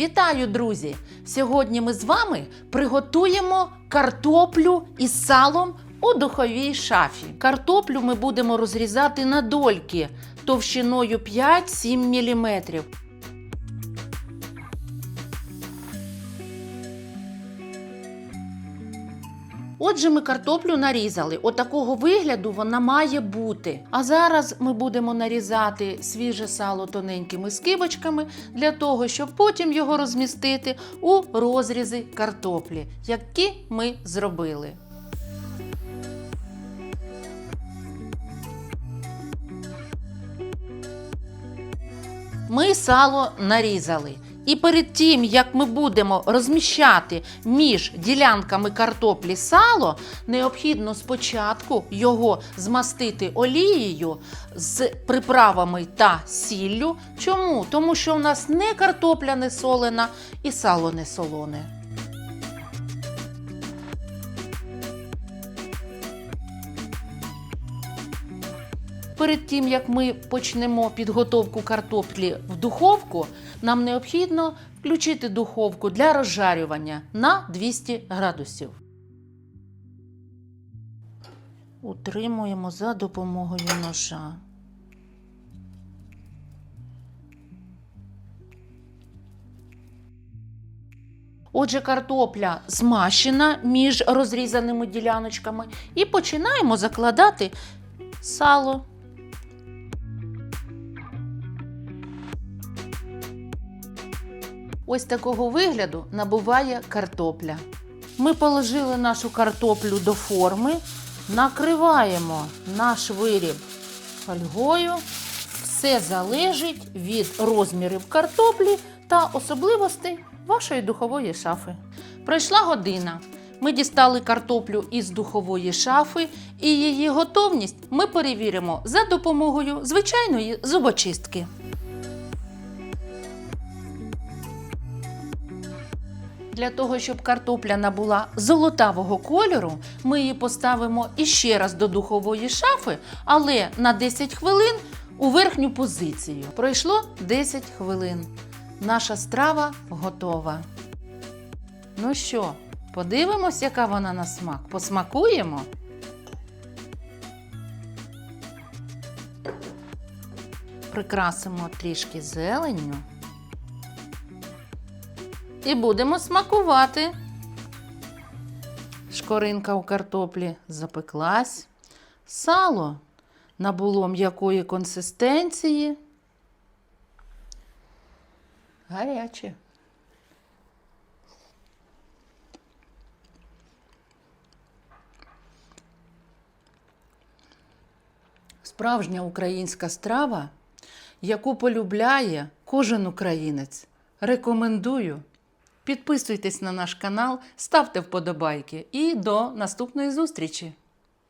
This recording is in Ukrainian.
Вітаю, друзі! Сьогодні ми з вами приготуємо картоплю із салом у духовій шафі. Картоплю ми будемо розрізати на дольки товщиною 5-7 мм. Отже, ми картоплю нарізали. Отакого вигляду вона має бути. А зараз ми будемо нарізати свіже сало тоненькими скибочками для того, щоб потім його розмістити у розрізи картоплі, які ми зробили. Ми сало нарізали. І перед тим, як ми будемо розміщати між ділянками картоплі сало, необхідно спочатку його змастити олією з приправами та сіллю. Чому? Тому що у нас не картопля не солена і сало не солоне. Перед тим як ми почнемо підготовку картоплі в духовку, нам необхідно включити духовку для розжарювання на 200 градусів. Утримуємо за допомогою ножа. Отже, картопля змащена між розрізаними діляночками і починаємо закладати сало. Ось такого вигляду набуває картопля. Ми положили нашу картоплю до форми, накриваємо наш виріб фольгою. Все залежить від розмірів картоплі та особливостей вашої духової шафи. Пройшла година. Ми дістали картоплю із духової шафи, і її готовність ми перевіримо за допомогою звичайної зубочистки. Для того, щоб картопля набула золотавого кольору, ми її поставимо іще раз до духової шафи, але на 10 хвилин у верхню позицію. Пройшло 10 хвилин. Наша страва готова. Ну що, подивимось, яка вона на смак. Посмакуємо. Прикрасимо трішки зеленню. І будемо смакувати. Шкоринка у картоплі запеклась. Сало набуло м'якої консистенції. Гаряче. Справжня українська страва, яку полюбляє кожен українець. Рекомендую. Підписуйтесь на наш канал, ставте вподобайки і до наступної зустрічі!